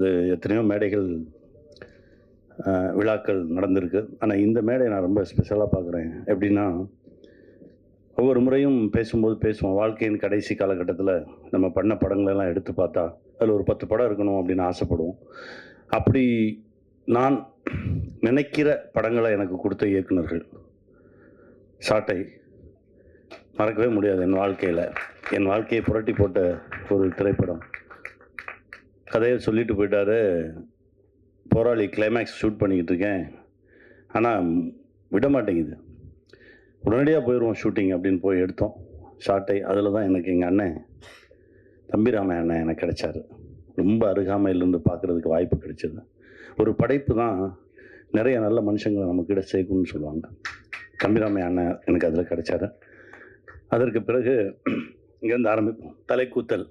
இது எத்தனையோ மேடைகள் விழாக்கள் நடந்திருக்கு. ஆனால் இந்த மேடையை நான் ரொம்ப ஸ்பெஷலாக பார்க்குறேன். எப்படின்னா ஒவ்வொரு முறையும் பேசும்போது பேசுவோம். வாழ்க்கையின் கடைசி காலகட்டத்தில் நம்ம பண்ண படங்களெல்லாம் எடுத்து பார்த்தா அதில் ஒரு பத்து படம் இருக்கணும் அப்படின்னு ஆசைப்படுவோம். அப்படி நான் நினைக்கிற படங்களை எனக்கு கொடுத்த இயக்குனர்கள் சாட்டை மறக்கவே முடியாது என் வாழ்க்கையில். என் வாழ்க்கையை புரட்டி போட்ட ஒரு திரைப்படம் கதையை சொல்லிட்டு போயிட்டாரு. போராளி கிளைமேக்ஸ் ஷூட் பண்ணிக்கிட்டு இருக்கேன் ஆனால் விட மாட்டேங்குது உடனடியாக போயிடுவோம் ஷூட்டிங் அப்படின்னு போய் எடுத்தோம். ஷார்ட்டை அதில் தான் எனக்கு எங்கள் அண்ணன் தம்பிராம அண்ணன் எனக்கு கிடைச்சாரு. ரொம்ப அருகாமையிலேருந்து பார்க்குறதுக்கு வாய்ப்பு கிடைச்சது. ஒரு படைப்பு தான் நிறைய நல்ல மனுஷங்களை நம்மக்கிட்ட சேர்க்கணும்னு சொல்லுவாங்க. தம்பிராமைய அண்ணன் எனக்கு அதில் கிடைச்சாரு. அதற்கு பிறகு இங்கேருந்து ஆரம்பிப்போம். தலைக்கூத்தல்.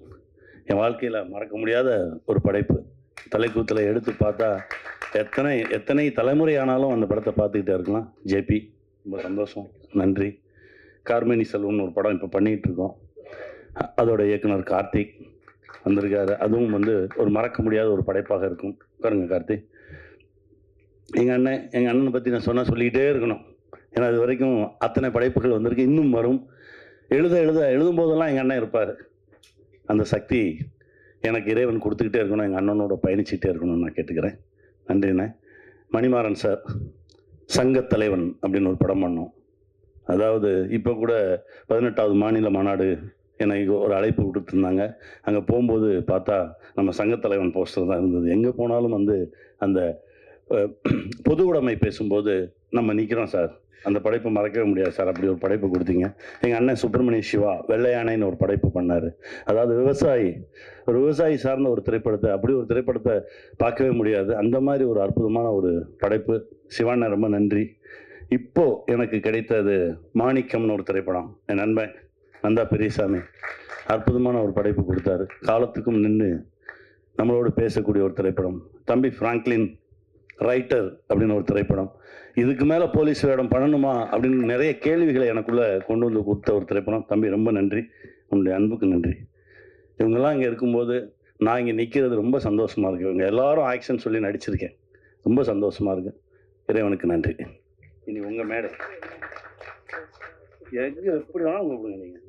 என் வாழ்க்கையில் மறக்க முடியாத ஒரு படைப்பு. தலைக்கூத்தில் எடுத்து பார்த்தா எத்தனை எத்தனை தலைமுறை ஆனாலும் அந்த படத்தை பார்த்துக்கிட்டே இருக்கலாம். ஜேபி ரொம்ப சந்தோஷம். நன்றி. கார்மேனி செல்வம்னு ஒரு படம் இப்போ பண்ணிகிட்ருக்கோம் அதோட இயக்குனர் கார்த்திக் வந்திருக்காரு. அதுவும் வந்து ஒரு மறக்க முடியாத ஒரு படைப்பாக இருக்கும். பாருங்க கார்த்திக் எங்கள் அண்ணன் எங்கள் அண்ணனை பற்றி நான் சொன்னால் சொல்லிக்கிட்டே இருக்கணும். ஏன்னா இது வரைக்கும் அத்தனை படைப்புகள் வந்திருக்கு. இன்னும் வரும். எழுத எழுத எழுதும் போதெல்லாம் எங்கள் அண்ணன் இருப்பார். அந்த சக்தி எனக்கு இறைவன் கொடுத்துக்கிட்டே இருக்கணும் எங்கள் அண்ணனோட பயணிச்சுக்கிட்டே இருக்கணும்னு நான் கேட்டுக்கிறேன். நன்றிண்ணே. மணிமாறன் சார் சங்கத் தலைவன் அப்படின்னு ஒரு படம் பண்ணோம். அதாவது இப்போ கூட பதினெட்டாவது மாநில மாநாடு எனக்கு ஒரு அழைப்பு கொடுத்துருந்தாங்க அங்கே போகும்போது பார்த்தா நம்ம சங்கத்தலைவன் போஸ்டர் தான் இருந்தது. எங்கே போனாலும் வந்து அந்த பொது உடைமை பேசும்போது நம்ம நிற்கிறோம் சார். அந்த படைப்பை மறக்கவே முடியாது சார். அப்படி ஒரு படைப்பு கொடுத்தீங்க. எங்கள் அண்ணன் சுப்பிரமணிய சிவா வெள்ளையானைன்னு ஒரு படைப்பு பண்ணார். அதாவது விவசாயி ஒரு விவசாயி சார்ந்த ஒரு திரைப்படத்தை அப்படி ஒரு திரைப்படத்தை பார்க்கவே முடியாது. அந்த மாதிரி ஒரு அற்புதமான ஒரு படைப்பு. சிவாண்ண ரொம்ப நன்றி. இப்போ எனக்கு கிடைத்தது மாணிக்கம்னு ஒரு திரைப்படம். என் நண்பன் நந்தா பெரியசாமி அற்புதமான ஒரு படைப்பு கொடுத்தாரு. காலத்துக்கும் நின்று நம்மளோடு பேசக்கூடிய ஒரு திரைப்படம். தம்பி ஃப்ராங்க்லின் ரைட்டர் அப்படின்னு ஒரு திரைப்படம். இதுக்கு மேலே போலீஸ் வேடம் பண்ணணுமா அப்படின்னு நிறைய கேள்விகளை எனக்குள்ளே கொண்டு வந்து கொடுத்த ஒரு திரைப்படம். தம்பி ரொம்ப நன்றி. உன்னுடைய அன்புக்கு நன்றி. இவங்கெல்லாம் இங்கே இருக்கும்போது நான் இங்கே நிற்கிறது ரொம்ப சந்தோஷமாக இருக்குது இவங்க எல்லாரும் ஆக்ஷன் சொல்லி நடிச்சிருக்கேன். ரொம்ப சந்தோஷமாக இருக்கு. இறைவனுக்கு நன்றி. இனி உங்கள் மேடை எங்கே எப்படி வேணாலும் கூப்பிடுங்க நீங்கள்